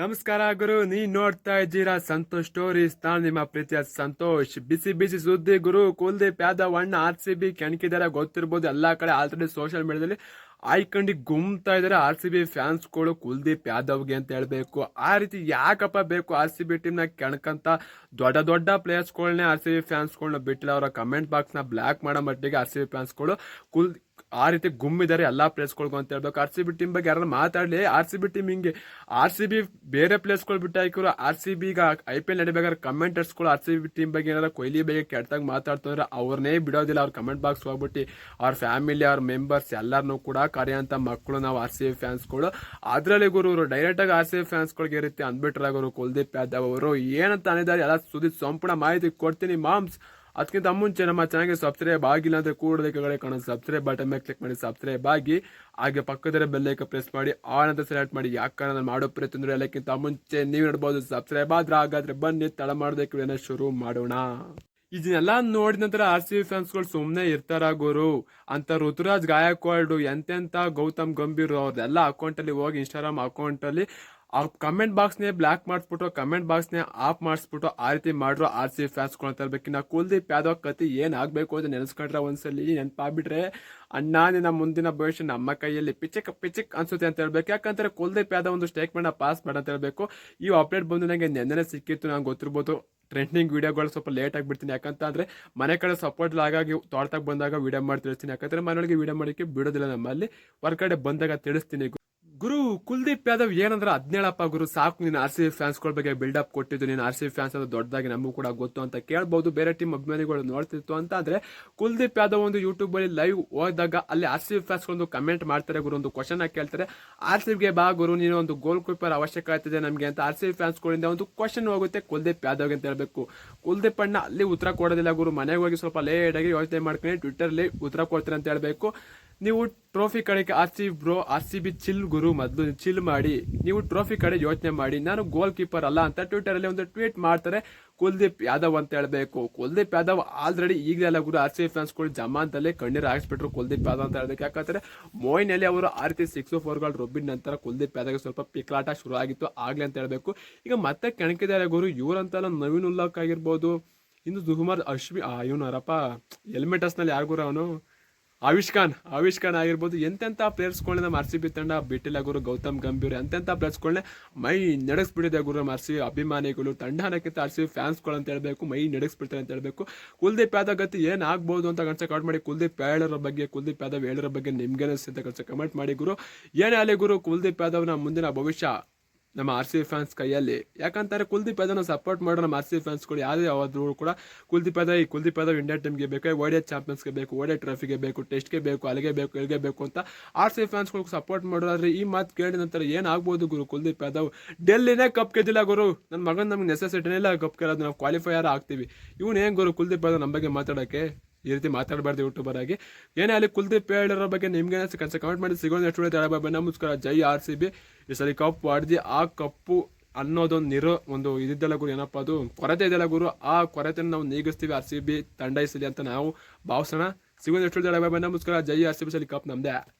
ನಮಸ್ಕಾರ ಗುರು ನೀ ನೋಡ್ತಾ ಇದ್ದೀರಾ ಸಂತೋಷ್ ಸ್ಟೋರೀಸ್ ನಾನು ನಿಮ್ಮ ಪ್ರೀತಿಯ ಸಂತೋಷ್. ಬಿಸಿ ಬಿಸಿ ಸುದ್ದಿ ಗುರು, ಕುಲ್ದೀಪ್ ಯಾದವ್ ಅಣ್ಣ ಆರ್ ಸಿ ಬಿ ಕೆಣಕಿದಾರ ಗೊತ್ತಿರ್ಬೋದು ಎಲ್ಲಾ ಕಡೆ ಆಲ್ರೆಡಿ ಸೋಷಿಯಲ್ ಮೀಡಿಯಾದಲ್ಲಿ ಆಯ್ಕೊಂಡು ಗುಮ್ತಾ ಇದ್ದಾರೆ ಆರ್ ಸಿ ಬಿ ಫ್ಯಾನ್ಸ್ಗಳು ಕುಲ್ದೀಪ್ ಯಾದವ್ಗೆ ಅಂತ ಹೇಳಬೇಕು. ಆ ರೀತಿ ಯಾಕಪ್ಪ ಬೇಕು ಆರ್ ಸಿ ಬಿ ಟೀಮ್ನ ಕೆಣಕಂತ ದೊಡ್ಡ ದೊಡ್ಡ ಪ್ಲೇಯರ್ಸ್ಗಳನ್ನೇ ಆರ್ ಸಿ ಬಿ ಫ್ಯಾನ್ಸ್ಗಳನ್ನ ಬಿಟ್ಟಿಲ್ಲ. ಅವರ ಕಮೆಂಟ್ ಬಾಕ್ಸ್ನ ಬ್ಲಾಕ್ ಮಾಡೋ ಮಟ್ಟಿಗೆ ಆರ್ ಸಿ ಬಿ ಫ್ಯಾನ್ಸ್ಗಳು ಕುಲ್ ಆ ರೀತಿ ಗುಮ್ಮಿದ್ದಾರೆ ಎಲ್ಲಾ ಪ್ಲೇಸ್ಗಳಿಗೂ ಅಂತ ಹೇಳ್ಬೇಕು. ಆರ್ ಸಿ ಬಿ ಟೀಮ್ ಬಗ್ಗೆ ಯಾರು ಮಾತಾಡಲಿ? ಆರ್ ಸಿ ಬಿ ಟೀಮ್ ಹಿಂಗೆ. ಆರ್ ಸಿ ಬಿ ಬೇರೆ ಪ್ಲೇಸ್ಗಳು ಬಿಟ್ಟು ಹಾಕಿರೋ ಆರ್ ಸಿ ಬಿ ಈಗ ಐ ಪಿ ಎಲ್ ನಡಿಬೇಕಾದ್ರೆ ಕಮೆಂಟರ್ಸ್ಗಳು ಆರ್ ಸಿ ಬಿ ಟೀಮ್ ಬಗ್ಗೆ ಏನಾರ ಕೊಹ್ಲಿ ಬಗ್ಗೆ ಕೆಟ್ಟದಾಗ ಮಾತಾಡ್ತಾರೆ ಅವ್ರನ್ನೇ ಬಿಡೋದಿಲ್ಲ. ಅವ್ರ ಕಮೆಂಟ್ ಬಾಕ್ಸ್ ಹೋಗ್ಬಿಟ್ಟು ಅವ್ರ ಫ್ಯಾಮಿಲಿ ಅವ್ರ ಮೆಂಬರ್ಸ್ ಎಲ್ಲರನ್ನೂ ಕೂಡ ಕರೆಯಂತ ಮಕ್ಕಳು ನಾವು ಆರ್ ಸಿ ಬಿ ಫ್ಯಾನ್ಸ್ಗಳು ಅದರಲ್ಲಿ ಗುರು ಅವರು ಡೈರೆಕ್ಟ್ ಆಗಿ ಆರ್ ಸಿ ಬಿ ಫ್ಯಾನ್ಸ್ಗಳಿಗೆ ಇರುತ್ತೆ ಅಂದ್ಬಿಟ್ರಾಗ ಗುರು ಕುಲ್ದೀಪ್ ಯಾದವ್ ಅವರು ಏನಂತ ಅಂದಿದ್ದಾರೆ ಎಲ್ಲ ಸುದೀಪ್ ಸಂಪೂರ್ಣ ಮಾಹಿತಿ ಕೊಡ್ತೀನಿ ಮಾಮ್ಸ್. ಅದಕ್ಕಿಂತ ಮುಂಚೆ ನಮ್ಮ ಚಾನಲ್ಗೆ ಸಬ್ಸ್ಕ್ರೈಬ್ ಆಗಿಲ್ಲ ಅಂದ್ರೆ ಕೂಡಲೇ ಕೆಳಗಡೆ ಕಾಣೋ ಸಬ್ಸ್ಕ್ರೈಬ್ ಬಟನ್ ಮೇಲೆ ಕ್ಲಿಕ್ ಮಾಡಿ ಸಬ್ಸ್ಕ್ರೈಬ್ ಆಗಿ, ಹಾಗೆ ಪಕ್ಕದ ಬೆಲ್ಲೈಕ ಪ್ರೆಸ್ ಮಾಡಿ ಆನ್ ಅಂತ ಸೆಲೆಕ್ಟ್ ಮಾಡಿ. ಯಾಕಂದ್ರೆ ನಾನು ಮಾಡೋ ಪ್ರತಿಯೊಂದು ಎಲ್ಲಕ್ಕಿಂತ ಮುಂಚೆ ನೀವು ನೋಡಬಹುದು ಸಬ್ಸ್ಕ್ರೈಬ್ ಆದ್ರೆ ಹಾಗಾದ್ರೆ ಬನ್ನಿ, ತಡ ಮಾಡೋದಕ್ಕೆ ಶುರು ಮಾಡೋಣ. ಇದನ್ನೆಲ್ಲ ನೋಡಿದ ನಂತರ ಆರ್ ಸಿ ಬಿ ಫ್ಯಾನ್ಸ್ಗಳು ಸುಮ್ಮನೆ ಇರ್ತಾರ ಗುರು. ಅಂತ ಋತುರಾಜ್ ಗಾಯಕ್ವಾಡ್ ಎಂತೆಂತ ಗೌತಮ್ ಗಂಭೀರ್ ಅವ್ರದ್ದೆಲ್ಲ ಅಕೌಂಟಲ್ಲಿ ಹೋಗಿ ಇನ್ಸ್ಟಾಗ್ರಾಮ್ ಅಕೌಂಟಲ್ಲಿ ಆ ಕಮೆಂಟ್ ಬಾಕ್ಸ್ನೇ ಬ್ಲಾಕ್ ಮಾಡಿಸ್ಬಿಟ್ಟು ಕಮೆಂಟ್ ಬಾಕ್ಸ್ನೇ ಆಫ್ ಮಾಡಿಸ್ಬಿಟ್ಟು, ಆ ರೀತಿ ಮಾಡ್ರು ಆರ್ ಸಿ ಫ್ಯಾನ್ಸ್ಗಳು ಅಂತ ಕುಲ್ದೀಪ್ ಯಾದವ್ ಕತಿ ಏನಾಗಬೇಕು ಅಂತ ನೆನೆಸ್ಕೊಂಡ್ರೆ ಒಂದ್ಸಲಿ ನೆನಪಾಗ್ಬಿಟ್ರೆ, ಅಣ್ಣ ನಿನ್ನ ಮುಂದಿನ ಭವಿಷ್ಯ ನಮ್ಮ ಕೈಯಲ್ಲಿ ಪಿಚಕ್ ಪಿಚಕ್ ಅನ್ಸುತ್ತೆ ಅಂತ ಹೇಳ್ಬೇಕು. ಯಾಕಂದ್ರೆ ಕುಲ್ದೀಪ್ ಯಾದವ್ ಒಂದು ಸ್ಟೇಟ್ಮೆಂಟ್ ಪಾಸ್ ಮಾಡ ಅಂತ ಹೇಳ್ಬೇಕು. ಈ ಅಪ್ಡೇಟ್ ಬಂದು ನನಗೆ ನೆನ್ನೆ ಸಿಕ್ಕಿತ್ತು, ನಂಗೆ ಗೊತ್ತಿರ್ಬೋದು. ಟ್ರೆಂಡಿಂಗ್ ವೀಡಿಯೋಗಳು ಸ್ವಲ್ಪ ಲೇಟ್ ಆಗಿಬಿಡ್ತೀನಿ. ಯಾಕಂತ ಅಂದ್ರೆ ಮನೆ ಕಡೆ ಸಪೋರ್ಟ್ ಆಗಾಗಿ ತೋಟಕ್ಕೆ ಬಂದಾಗ ವೀಡಿಯೋ ಮಾಡಿ ತಿಳಿಸ್ತೀನಿ ಯಾಕಂದ್ರೆ ಮನೆಯೊಳಗೆ ವೀಡಿಯೋ ಮಾಡೋಕ್ಕೆ ಬಿಡೋದಿಲ್ಲ ನಮ್ಮಲ್ಲಿ. ಹೊರಗಡೆ ಬಂದಾಗ ತಿಳಿಸ್ತೀನಿ. ಗುರು ಕುಲ್ದೀಪ್ ಯಾದವ್ ಏನಂದ್ರೆ ಹದಿನೇಳಪ್ಪ ಗುರು, ಸಾಕು ನೀನು ಆರ್ ಸಿ ಬಿ ಫ್ಯಾನ್ಸ್ಗಳ ಬಗ್ಗೆ ಬಿಲ್ಡಪ್ ಕೊಟ್ಟಿದ್ದು. ನೀನು ಆರ್ ಸಿ ಬಿ ಫ್ಯಾನ್ಸ್ ಅದು ದೊಡ್ಡದಾಗಿ ನಮಗೂ ಕೂಡ ಗೊತ್ತು ಅಂತ ಕೇಳ್ಬೋದು. ಬೇರೆ ಟೀಮ್ ಅಭಿಮಾನಿಗಳು ನೋಡ್ತಿತ್ತು ಅಂತ ಅಂದ್ರೆ ಕುಲ್ದೀಪ್ ಯಾದವ್ ಒಂದು ಯೂಟ್ಯೂಬ್ ಅಲ್ಲಿ ಲೈವ್ ಹೋದಾಗ ಅಲ್ಲಿ ಆರ್ ಸಿ ಬಿ ಫ್ಯಾನ್ಸ್ ಒಂದು ಕಮೆಂಟ್ ಮಾಡ್ತಾರೆ. ಗುರು ಒಂದು ಕ್ವಶನ್ ಕೇಳ್ತಾರೆ. ಆರ್ ಸಿ ಬಿಗೆ ಬಾ ಗುರು, ನೀನು ಒಂದು ಗೋಲ್ ಕೀಪರ್ ಅವಶ್ಯಕತೆ ಇದೆ ನಮಗೆ ಅಂತ ಆರ್ ಸಿ ಬಿ ಫ್ಯಾನ್ಸ್ಗಳಿಂದ ಒಂದು ಕ್ವಶನ್ ಹೋಗುತ್ತೆ ಕುಲ್ದೀಪ್ ಯಾದವ್ ಅಂತ ಹೇಳಬೇಕು. ಕುಲ್ದೀಪ್ ಅಣ್ಣ ಅಲ್ಲಿ ಉತ್ತರ ಕೊಡೋದಿಲ್ಲ ಗುರು. ಮನೆಗೆ ಹೋಗಿ ಸ್ವಲ್ಪ ಲೇಟ್ ಆಗಿ ಯೋಚನೆ ಮಾಡ್ಕೊಂಡು ಟ್ವಿಟರ್ಲಿ ಉತ್ತರ ಕೊಡ್ತಾರೆ ಅಂತ ಹೇಳ್ಬೇಕು. ನೀವು ಟ್ರೋಫಿ ಕಡೆಗೆ R C bro R C B chill ಗುರು ಮೊದಲು ಚಿಲ್ ಮಾಡಿ, ನೀವು ಟ್ರೋಫಿ ಕಡೆ ಯೋಚನೆ ಮಾಡಿ, ನಾನು ಗೋಲ್ ಕೀಪರ್ ಅಲ್ಲ ಅಂತ ಟ್ವಿಟರಲ್ಲಿ ಒಂದು ಟ್ವೀಟ್ ಮಾಡ್ತಾರೆ, ಕುಲ್ದೀಪ್ ಯಾದವ್ ಅಂತ ಹೇಳಬೇಕು, ಕುಲ್ದೀಪ್ ಯಾದವ್ ಆಲ್ರೆಡಿ ಈಗಲೆಲ್ಲ ಗುರು ಆರ್ ಸಿ ಫ್ಯಾನ್ಸ್ಗಳು ಜಮಾಂತಲ್ಲೇ ಕಣ್ಣೀರು ಹಾಕ್ಸ್ಬಿಟ್ರು ಕುಲ್ದೀಪ್ ಯಾದವ್ ಅಂತ ಹೇಳಬೇಕು ಯಾಕಂದ್ರೆ, ಮೋಯ್ನಲ್ಲಿ ಅವರು ಆ ರೀತಿ ಸಿಕ್ಸ್ ಫೋರ್ಗಳು ರೊಬ್ಬಿನ ನಂತರ ಕುಲ್ದೀಪ್ ಯಾದವ್ ಸ್ವಲ್ಪ ಪಿಕ್ಲಾಟ ಶುರು ಆಗಿತ್ತು, ಆಗ್ಲಿ ಅಂತ ಹೇಳಬೇಕು. ಈಗ ಮತ್ತೆ ಕೆಣಕಿದ್ದಾರೆ ಗುರು, ಇವರಂತೆಲ್ಲ ನವೀನ್ ಉಲ್ಲಾಕ್ ಆಗಿರ್ಬೋದು, ಇನ್ನು ಸುಕುಮಾರ್ ಅಶ್ವಿ ಇವನು ಅರಪ್ಪ ಎಲ್ಮೆಟಸ್ನಲ್ಲಿ ಯಾರು ಗುರು ಖಾನ್, ಆಯುಷ್ ಆವಿಷ್ಖಾನ್ ಆಗಿರ್ಬೋದು ಎಂತೆಂಥ ಪ್ಲೇಯರ್ಸ್ಗಳನ್ನ ನಮ್ಮ ಆರ್ ಸಿ ಬಿ ತಂಡ ಬಿಟ್ಟಿಲ್ಲ ಗುರು, ಗೌತಮ್ ಗಂಭೀರ್ ಎಂತೆಂಥ ಪ್ಲೇಯರ್ಸ್ಗಳನ್ನ ಮೈ ನಡೆಸ್ಬಿಟ್ಟಿದೆ ಗುರು ನಮ್ಮ ಆರ್ ಸಿ ಅಭಿಮಾನಿಗಳು. ತಂಡ ಅನ್ನೋಕ್ಕಿಂತ ಆರ್ ಸಿ ಬಿ ಫ್ಯಾನ್ಸ್ಗಳು ಅಂತ ಹೇಳಬೇಕು, ಮೈ ನಡೆಸ್ಬಿಡ್ತಾರೆ ಅಂತ ಹೇಳಬೇಕು. ಕುಲ್ದೀಪ್ ಯಾದವ್ ಗತಿ ಏನಾಗ್ಬೋದು ಅಂತ ಕನ್ಸ ಕಮೆಂಟ್ ಮಾಡಿ, ಕುಲ್ದೀಪ್ ಯಾಳರ ಬಗ್ಗೆ, ಕುಲ್ದೀಪ್ ಯಾದವ್ ಹೇಳೋರ ಬಗ್ಗೆ ನಿಮ್ಗೆ ಅನಿಸುತ್ತೆ ಕನ್ಸ ಕಮೆಂಟ್ ಮಾಡಿ ಗುರು. ಏನೇ ಆಗಲಿ ಗುರು, ಕುಲ್ದೀಪ್ ಯಾದವ್ನ ಮುಂದಿನ ಭವಿಷ್ಯ ನಮ್ಮ ಆರ್ ಸಿ ಫ್ಯಾನ್ಸ್ ಕೈಯಲ್ಲಿ. ಯಾಕಂತಾರೆ ಕುಲ್ದೀಪ್ ಯಾದವ್ನ ಸಪೋರ್ಟ್ ಮಾಡೋ ನಮ್ಮ ಆರ್ ಸಿ ಫ್ಯಾನ್ಸ್ಗಳು ಯಾವುದೇ ಯಾವಾದ್ರು ಕೂಡ ಕುಲ್ದೀಪ್ ಯಾದವ್, ಈ ಕುಲ್ದೀಪ್ ಯಾದವ್ ಇಂಡಿಯಾ ಟೀಮ್ಗೆ ಬೇಕು ಓಡಿಯ ಚಾಂಪಿಯನ್ಸ್ಗೆ ಬೇಕು ಓಡಿಯ ಟ್ರಾಫಿಗೆ ಬೇಕು ಟೆಸ್ಟ್ಗೆ ಬೇಕು, ಅಲ್ಲಿಗೆ ಬೇಕು, ಇಲ್ಲಿಗೆ ಬೇಕು ಅಂತ ಆರ್ ಸಿ ಫ್ಯಾನ್ಸ್ಗಳಿಗೆ ಸಪೋರ್ಟ್ ಮಾಡೋದಾದ್ರೆ ಈ ಮಾತು ಕೇಳಿದ ನಂತರ ಏನಾಗ್ಬೋದು ಗುರು ಕುಲ್ದೀಪ್ ಯಾದವ್? ಡೆಲ್ಲಿನೇ ಕಪ್ ಗೆದ್ದಿಲ್ಲ ಗುರು. ನನ್ನ ಮಗನ ನಮ್ಗೆ ನೆಸೆಸಿಟಿನೇ ಇಲ್ಲ ಕಪ್ ಕೇಳೋದು ನಾವು ಕ್ವಾಲಿಫೈಯರ್ ಆಗ್ತೀವಿ. ಇವನು ಏನು ಗುರು ಕುಲ್ದೀಪ್ ಯಾದವ್ ನಮ್ಮ ಬಗ್ಗೆ ಮಾತಾಡೋಕ್ಕೆ? ಈ ರೀತಿ ಮಾತಾಡಬಾರ್ದು ಯೂಟ್ಯೂಬರ್ ಆಗಿ ಏನೇ ಅಲ್ಲಿ ಕುಲ್ದೀಪ್ ಹೇಳಿರೋ ಬಗ್ಗೆ ನಿಮ್ಗೆ ಕನ್ಸ ಕಮೆಂಟ್ ಮಾಡಿ. ಸಿಗೋದು ಎಷ್ಟು ತಡಬಾಬ ನಮಸ್ಕಾರ. ಜೈ ಆರ್ ಸಿ ಬಿ. ಈ ಸರಿ ಕಪ್ ಹೊಡೆದು ಆ ಕಪ್ಪು ಅನ್ನೋದೊಂದು ನಿರೋ ಒಂದು ಇದಿದ್ದಲ್ಲ ಗುರು. ಏನಪ್ಪ ಅದು? ಕೊರತೆ ಇದೆಯಲ್ಲ ಗುರು. ಆ ಕೊರತೆನ ನಾವು ನೀಗಿಸ್ತೀವಿ ಆರ್ ಸಿ ಬಿ. ತಂಡ ಇಸಲಿ ಅಂತ ನಾವು ಭಾವಿಸೋಣ. ಸಿಗೋದು ಎಷ್ಟು ತಡಬಾಬ ನಮಸ್ಕಾರ. ಜೈ ಆರ್ ಸಿ ಬಿ. ಸಲಿ ಕಪ್ ನಮ್ದೇ.